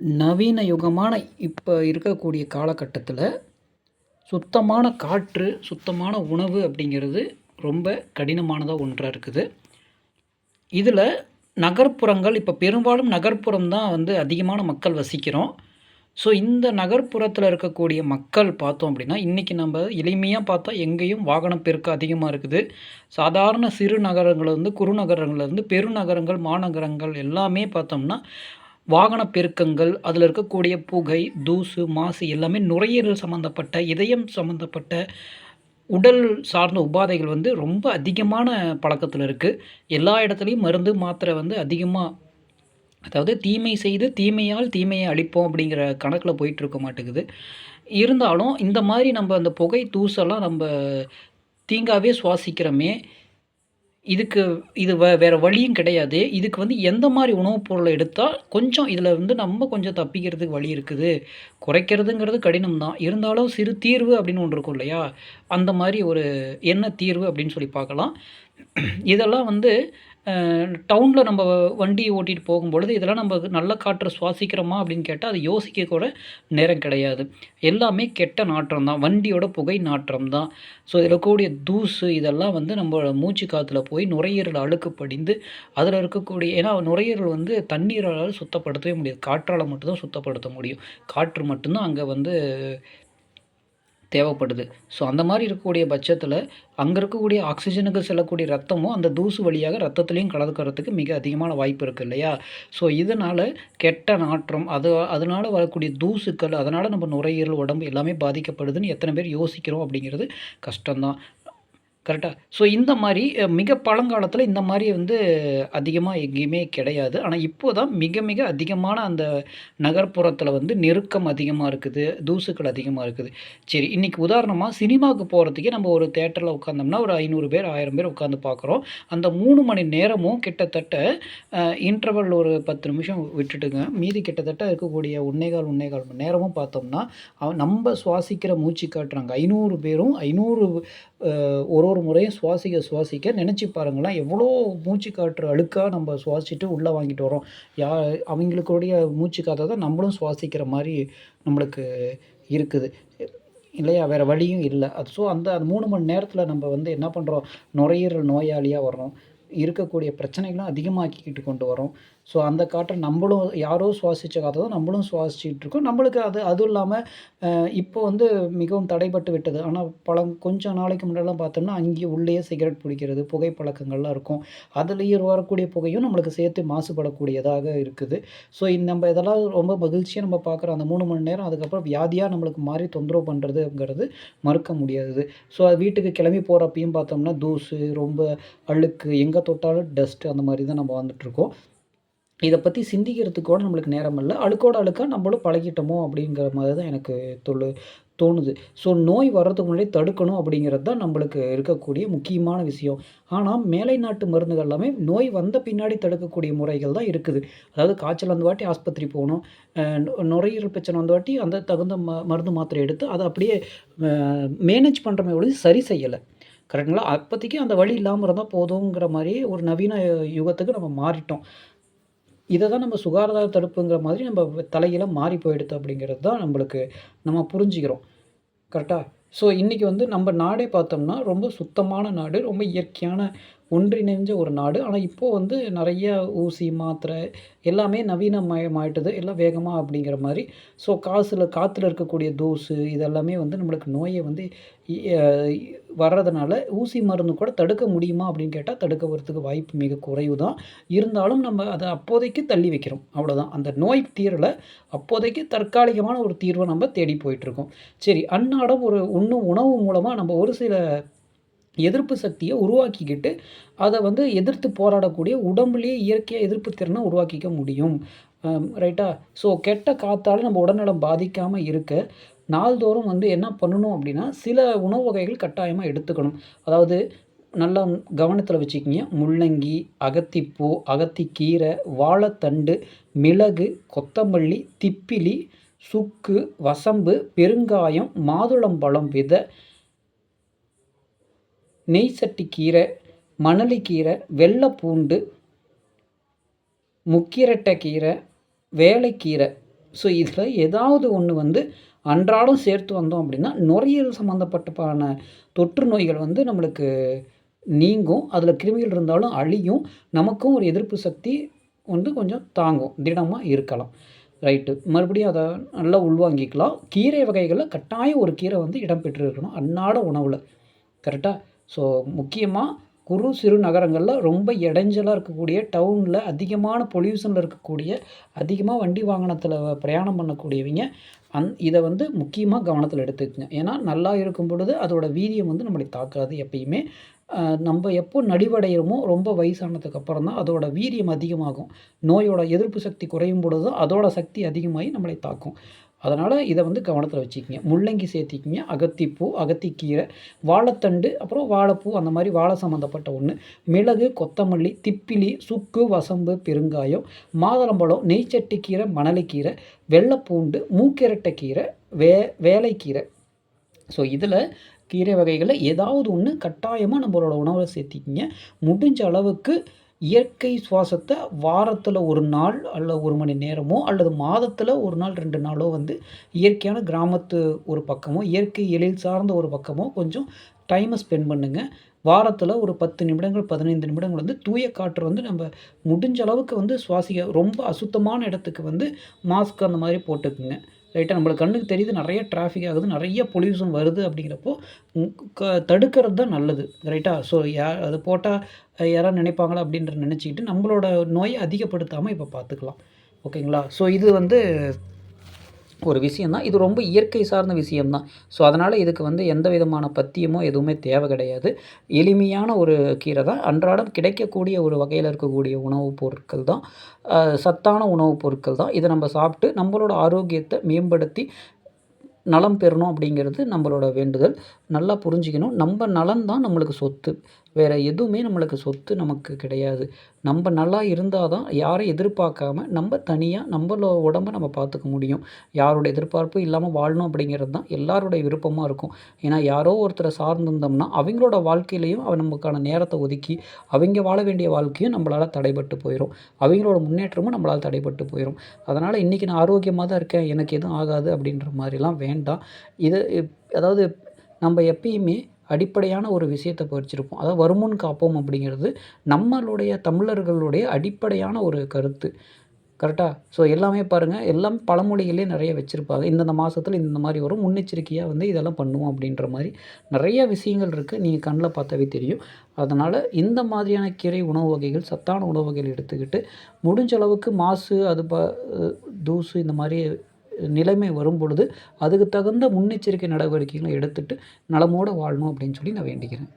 நவீன யுகமான இப்போ இருக்கக்கூடிய காலகட்டத்தில் சுத்தமான காற்று சுத்தமான உணவு அப்படிங்கிறது ரொம்ப கடினமானதாக ஒன்றாக இருக்குது. இதில் நகர்ப்புறங்கள் இப்போ பெரும்பாலும் நகர்ப்புறம் தான் வந்து அதிகமான மக்கள் வசிக்கிறோம். ஸோ இந்த நகர்ப்புறத்தில் இருக்கக்கூடிய மக்கள் பார்த்தோம் அப்படின்னா இன்றைக்கி நம்ம எளிமையாக பார்த்தா எங்கேயும் வாகனம் பெருக்கம் அதிகமாக இருக்குது. சாதாரண சிறு நகரங்கள்லேருந்து குறுநகரங்கள்லேருந்து பெருநகரங்கள் மாநகரங்கள் எல்லாமே பார்த்தோம்னா வாகன பெருக்கங்கள் அதில் இருக்கக்கூடிய புகை தூசு மாசு எல்லாமே நுரையீரல் சம்மந்தப்பட்ட இதயம் சம்மந்தப்பட்ட உடல் சார்ந்த உபாதைகள் வந்து ரொம்ப அதிகமான பழக்கத்தில் இருக்குது எல்லா இடத்துலையும் மருந்து மாத்திரை வந்து அதிகமாக அதாவது தீமை செய்து தீமையால் தீமையை அழிப்போம் அப்படிங்கிற கணக்கில் போயிட்டு இருக்க மாட்டேங்குது. இருந்தாலும் இந்த மாதிரி நம்ம அந்த புகை தூசெல்லாம் நம்ம தீங்காவே சுவாசிக்கிறோமே இதுக்கு இது வே வேறு வழியும் கிடையாது. இதுக்கு வந்து எந்த மாதிரி உணவுப் பொருளை எடுத்தால் கொஞ்சம் இதில் வந்து நம்ம கொஞ்சம் தப்பிக்கிறதுக்கு வழி இருக்குது. குறைக்கிறதுங்கிறது கடினம் தான் இருந்தாலும் சிறு தீர்வு அப்படின்னு ஒன்று இருக்கும் இல்லையா? அந்த மாதிரி ஒரு என்ன தீர்வு அப்படின்னு சொல்லி பார்க்கலாம். இதெல்லாம் வந்து டவுனில் நம்ம வண்டியை ஓட்டிகிட்டு போகும்பொழுது இதெல்லாம் நம்ம நல்ல காற்றை சுவாசிக்கிறோமா அப்படின்னு கேட்டால் அது யோசிக்க கூட நேரம் கிடையாது. எல்லாமே கெட்ட நாற்றம் தான். வண்டியோட புகை நாற்றம் தான். ஸோ இதில் இருக்கக்கூடிய தூசு இதெல்லாம் வந்து நம்ம மூச்சு காற்றுல போய் நுரையீரல் அழுக்கு படிந்து அதில் இருக்கக்கூடிய ஏன்னா நுரையீரல் வந்து தண்ணீரால் சுத்தப்படுத்தவே முடியாது. காற்றால் மட்டும்தான் சுத்தப்படுத்த முடியும். காற்று மட்டும்தான் அங்கே வந்து தேவைப்படுது. ஸோ அந்த மாதிரி இருக்கக்கூடிய பட்சத்தில் அங்கே இருக்கக்கூடிய ஆக்சிஜனுக்கு செல்லக்கூடிய ரத்தமும் அந்த தூசு வழியாக ரத்தத்துலேயும் கலந்துக்கிறதுக்கு மிக அதிகமான வாய்ப்பு இருக்குது இல்லையா? ஸோ இதனால் கெட்ட நாற்றம் அது அதனால் வரக்கூடிய தூசுக்கள் அதனால் நம்ம நுரையீரல் உடம்பு எல்லாமே பாதிக்கப்படுதுன்னு எத்தனை பேர் யோசிக்கிறோம் அப்படிங்கிறது கஷ்டம்தான். கரெக்டாக ஸோ இந்த மாதிரி மிக பழங்காலத்தில் இந்த மாதிரி வந்து அதிகமாக எங்கேயுமே கிடையாது. ஆனால் இப்போ தான் மிக மிக அதிகமான அந்த நகர்ப்புறத்தில் வந்து நெருக்கம் அதிகமாக இருக்குது தூசுக்கள் அதிகமாக இருக்குது. சரி இன்றைக்கி உதாரணமாக சினிமாவுக்கு போகிறதுக்கே நம்ம ஒரு தேட்டரில் உட்காந்தோம்னா ஒரு ஐநூறு பேர் ஆயிரம் பேர் உட்காந்து பார்க்குறோம். அந்த மூணு மணி நேரமும் கிட்டத்தட்ட இன்டர்வல் ஒரு பத்து நிமிஷம் விட்டுட்டுங்க. மீதி கிட்டத்தட்ட இருக்கக்கூடிய உன்னேகால் உன்னேகால் மணி நேரமும் பார்த்தோம்னா நம்ம சுவாசிக்கிற மூச்சு காட்டுறாங்க. ஐநூறு பேரும் ஐநூறு ஒரு ஒரு முறையும் சுவாசிக்க சுவாசிக்க நினச்சி பாருங்களேன். எவ்வளோ மூச்சு காற்று அழுக்காக நம்ம சுவாசிட்டு உள்ளே வாங்கிட்டு வரோம் யா அவங்களுக்குடைய மூச்சு காற்றை தான் நம்மளும் சுவாசிக்கிற மாதிரி நம்மளுக்கு இருக்குது. இல்லையா? வேறு வழியும் இல்லை. அது ஸோ அந்த அந்த மூணு மணி நேரத்தில் நம்ம வந்து என்ன பண்ணுறோம் நுரையீரல் நோயாளியாக வர்றோம். இருக்கக்கூடிய பிரச்சனைகளும் அதிகமாக்கிக்கிட்டு கொண்டு வரோம் ஸோ அந்த காற்றை நம்மளும் யாரோ சுவாசித்த காற்றை தான் நம்மளும் சுவாசிச்சுட்டு இருக்கோம். நம்மளுக்கு அது அதுவும் இல்லாமல் இப்போ வந்து மிகவும் தடைப்பட்டு விட்டது. ஆனால் பல கொஞ்சம் நாளைக்கு முன்னாடிலாம் பார்த்தோம்னா அங்கேயே உள்ளேயே சிகரெட் பிடிக்கிறது புகைப்பழக்கங்கள்லாம் இருக்கும். அதுலேயே வரக்கூடிய புகையும் நம்மளுக்கு சேர்த்து மாசுபடக்கூடியதாக இருக்குது. ஸோ இந்த நம்ம இதெல்லாம் ரொம்ப மகிழ்ச்சியாக நம்ம பார்க்குறோம் அந்த மூணு மணி நேரம் அதுக்கப்புறம் வியாதியாக நம்மளுக்கு மாறி தொந்தரவு பண்ணுறதுங்கிறது மறுக்க முடியாது. ஸோ வீட்டுக்கு கிளம்பி போகிறப்பையும் பார்த்தோம்னா தூசு ரொம்ப அழுக்கு எங்கே தொட்டாலும் டஸ்ட்டு அந்த மாதிரி தான் நம்ம வந்துட்டுருக்கோம். இதை பற்றி சிந்திக்கிறதுக்கு கூட நம்மளுக்கு நேரம் இல்லை அழுக்கோட அழுக்காக நம்மளும் பழகிட்டோமோ அப்படிங்கிற மாதிரி தான் எனக்கு தொழு தோணுது. ஸோ நோய் வர்றதுக்கு முன்னாடி தடுக்கணும் அப்படிங்கிறது தான் நம்மளுக்கு இருக்கக்கூடிய முக்கியமான விஷயம். ஆனால் மேலை நாட்டு மருந்துகள் எல்லாமே நோய் வந்த பின்னாடி தடுக்கக்கூடிய முறைகள் தான் இருக்குது. அதாவது காய்ச்சல் அந்த வாட்டி ஆஸ்பத்திரி போகணும் நுரையீரல் பிரச்சனை வந்த வாட்டி அந்த தகுந்த ம மருந்து மாத்திரை எடுத்து அதை அப்படியே மேனேஜ் பண்ணுறமே ஒழிஞ்சு சரி செய்யலை. கரெக்டுங்களா அப்போதைக்கு அந்த வழி இல்லாமல் இருந்தால் போதுங்கிற மாதிரி ஒரு நவீன யுகத்துக்கு நம்ம மாறிட்டோம். இதை தான் நம்ம சுகாதார தடுப்புங்கிற மாதிரி நம்ம தலையில் மாறி போயிடுது அப்படிங்கிறது தான் நம்மளுக்கு நம்ம புரிஞ்சுக்கிறோம். கரெக்டாக ஸோ இன்றைக்கி வந்து நம்ம நாடே பார்த்தோம்னா ரொம்ப சுத்தமான நாடு ரொம்ப இயற்கையான ஒன்றிணைஞ்ச ஒரு நாடு. ஆனால் இப்போது வந்து நிறைய ஊசி மாத்திரை எல்லாமே நவீனமயமாயிட்டது. எல்லாம் வேகமாக அப்படிங்கிற மாதிரி. ஸோ காசில் காற்றுல இருக்கக்கூடிய தூசு இதெல்லாமே வந்து நம்மளுக்கு நோயை வந்து வர்றதுனால ஊசி மருந்து கூட தடுக்க முடியுமா அப்படின்னு கேட்டால் தடுக்க வரத்துக்கு வாய்ப்பு மிக குறைவு தான் இருந்தாலும் நம்ம அதை அப்போதைக்கு தள்ளி வைக்கிறோம். அவ்வளோதான் அந்த நோய் தீரலை அப்போதைக்கு தற்காலிகமான ஒரு தீர்வை நம்ம தேடி போயிட்டுருக்கோம் சரி அன்னாடம் ஒரு உண்ணும் உணவு மூலமாக நம்ம ஒரு சில எதிர்ப்பு சக்தியை உருவாக்கிக்கிட்டு அதை வந்து எதிர்த்து போராடக்கூடிய உடம்புலேயே இயற்கையாக எதிர்ப்பு திறனை உருவாக்கிக்க முடியும். ரைட்டா? ஸோ கெட்ட காற்றால் நம்ம உடல்நலம் பாதிக்காமல் இருக்க. நாள்தோறும் வந்து என்ன பண்ணணும் அப்படின்னா சில உணவு வகைகள் கட்டாயமாக எடுத்துக்கணும். அதாவது நல்லா கவனத்தில் வச்சுக்கிங்க. முள்ளங்கி அகத்திப்பூ அகத்திக்கீரை வாழைத்தண்டு மிளகு கொத்தமல்லி திப்பிலி சுக்கு வசம்பு பெருங்காயம் மாதுளம்பழம் விதை நெய் சட்டி கீரை மணலிக்கீரை வெள்ளைப்பூண்டு முக்கிரட்டை கீரை வேலைக்கீரை ஸோ இதில் ஏதாவது ஒன்று வந்து அன்றாடம் சேர்த்து வந்தோம் அப்படின்னா நுரையீரல் சம்மந்தப்பட்டப்பான தொற்று நோய்கள் வந்து நம்மளுக்கு நீங்கும். அதில் கிருமிகள் இருந்தாலும் அழியும். நமக்கும் ஒரு எதிர்ப்பு சக்தி வந்து கொஞ்சம் தாங்கும். திடமாக இருக்கலாம். ரைட்டு மறுபடியும் அதை நல்லா உள்வாங்கிக்கலாம். கீரை வகைகளில் கட்டாயம் ஒரு கீரை வந்து இடம்பெற்று இருக்கணும் அன்னாட உணவில். கரெக்டாக ஸோ முக்கியமாக குறு சிறு நகரங்களில் ரொம்ப இடைஞ்சலாக இருக்கக்கூடிய டவுனில் அதிகமான பொல்யூஷனில் இருக்கக்கூடிய அதிகமாக வண்டி வாகனத்தில் பிரயாணம் பண்ணக்கூடியவங்க அந் இதை வந்து முக்கியமாக கவனத்தில் எடுத்துக்கங்க. ஏன்னா நல்லா இருக்கும் பொழுது அதோட வீரியம் வந்து நம்மளை தாக்காது எப்பயுமே. நம்ம எப்போ நடிவடைகிறோமோ ரொம்ப வயசானதுக்கு அப்புறம் தான் அதோட வீரியம் அதிகமாகும். நோயோட எதிர்ப்பு சக்தி குறையும் பொழுது அதோட சக்தி அதிகமாகி நம்மளை தாக்கும். அதனால் இதை வந்து கவனத்தில் வச்சுக்கிங்க. முள்ளங்கி சேர்த்திக்கிங்க. அகத்திப்பூ அகத்திக்கீரை வாழைத்தண்டு அப்புறம் வாழைப்பூ அந்த மாதிரி வாழை சம்மந்தப்பட்ட ஒன்று மிளகு கொத்தமல்லி திப்பிலி சுக்கு வசம்பு பெருங்காயம் மாதுளம்பழம் நெய்ச்சட்டிக்கீரை மணலிக்கீரை வெள்ளைப்பூண்டு மூக்கிரட்டைக்கீரை வே வேலைக்கீரை. ஸோ இதில் கீரை வகைகளில் ஏதாவது ஒன்று கட்டாயமாக நம்மளோட உணவில் சேர்த்திக்கிங்க. முடிஞ்ச அளவுக்கு இயற்கை சுவாசத்தை வாரத்தில் ஒரு நாள் அல்லது ஒரு மணி நேரமோ அல்லது மாதத்தில் ஒரு நாள் ரெண்டு நாளோ வந்து இயற்கையான கிராமத்து ஒரு பக்கமோ இயற்கை எழில் சார்ந்த ஒரு பக்கமோ கொஞ்சம் டைமை ஸ்பெண்ட் பண்ணுங்கள் வாரத்தில் ஒரு பத்து நிமிடங்கள் பதினைந்து நிமிடங்கள் வந்து தூய காற்று வந்து நம்ம முடிஞ்ச அளவுக்கு வந்து சுவாசிக்க ரொம்ப அசுத்தமான இடத்துக்கு வந்து மாஸ்க் அந்த மாதிரி போட்டுக்குங்க. ரைட்டாக நம்மளுக்கு கண்ணுக்கு தெரியுது நிறைய டிராஃபிக் ஆகுது நிறைய பொல்யூஷன் வருது அப்படிங்கிறப்போ தடுக்கிறது தான் நல்லது. ரைட்டாக ஸோ யா அது போட்டால் யாராவது நினைப்பாங்களா அப்படின்ற நினச்சிக்கிட்டு நம்மளோட நோயை அதிகப்படுத்தாமல் இப்போ பார்த்துக்கலாம் ஓகேங்களா ஸோ இது வந்து ஒரு விஷயந்தான் இது ரொம்ப இயற்கை சார்ந்த விஷயம்தான். ஸோ அதனால் இதுக்கு வந்து எந்த விதமான பத்தியமோ எதுவுமே தேவை கிடையாது. எளிமையான ஒரு கீரை தான். அன்றாடம் கிடைக்கக்கூடிய ஒரு வகையில் இருக்கக்கூடிய உணவுப் பொருட்கள் தான். சத்தான உணவுப் பொருட்கள் தான். இதை நம்ம சாப்பிட்டு நம்மளோட ஆரோக்கியத்தை மேம்படுத்தி நலம் பெறணும் அப்படிங்கிறது நம்மளோட வேண்டுதல். நல்லா புரிஞ்சுக்கணும். நம்ம நலன் தான் நம்மளுக்கு சொத்து. வேறு எதுவுமே நம்மளுக்கு சொத்து நமக்கு கிடையாது. நம்ம நல்லா இருந்தால் தான் யாரை எதிர்பார்க்காம நம்ம தனியாக நம்மளோட உடம்ப நம்ம பார்த்துக்க முடியும். யாரோட எதிர்பார்ப்பு இல்லாமல் வாழணும் அப்படிங்கிறது தான் எல்லாருடைய விருப்பமாக இருக்கும். ஏன்னா யாரோ ஒருத்தரை சார்ந்திருந்தோம்னா அவங்களோட வாழ்க்கையிலையும் அவன் நமக்கான நேரத்தை ஒதுக்கி அவங்க வாழ வேண்டிய வாழ்க்கையும் நம்மளால் தடைபட்டு போயிடும் அவங்களோட முன்னேற்றமும் நம்மளால் தடைபட்டு போயிடும் அதனால் இன்றைக்கி நான் ஆரோக்கியமாக தான் இருக்கேன். எனக்கு எதுவும் ஆகாது அப்படின்ற மாதிரிலாம் வேண்டாம் இது அதாவது நம்ம எப்பயுமே அடிப்படையான ஒரு விஷயத்தை பறிச்சிருப்போம் அதாவது வருமுன் காப்போம் அப்படிங்கிறது நம்மளுடைய தமிழர்களுடைய அடிப்படையான ஒரு கருத்து. கரெக்டாக ஸோ எல்லாமே பாருங்கள் எல்லாம் பழமொழிகளே நிறைய வச்சுருப்பாங்க. இந்தந்த மாதத்தில் இந்த மாதிரி வரும். முன்னெச்சரிக்கையாக வந்து இதெல்லாம் பண்ணுவோம் அப்படின்ற மாதிரி நிறைய விஷயங்கள் இருக்குது நீங்கள் கண்ணில் பார்த்தாவே தெரியும். அதனால் இந்த மாதிரியான கீரை உணவு வகைகள் சத்தான உணவு வகைகள் எடுத்துக்கிட்டு முடிஞ்ச அளவுக்கு மாசு அது ப தூசு இந்த மாதிரி நிலைமை வரும் பொழுது அதுக்கு தகுந்த முன்னெச்சரிக்கை நடவடிக்கைகளை எடுத்துகிட்டு நலமோடு வாழணும் அப்படின்னு சொல்லி நான் வேண்டிக்கிறேன்.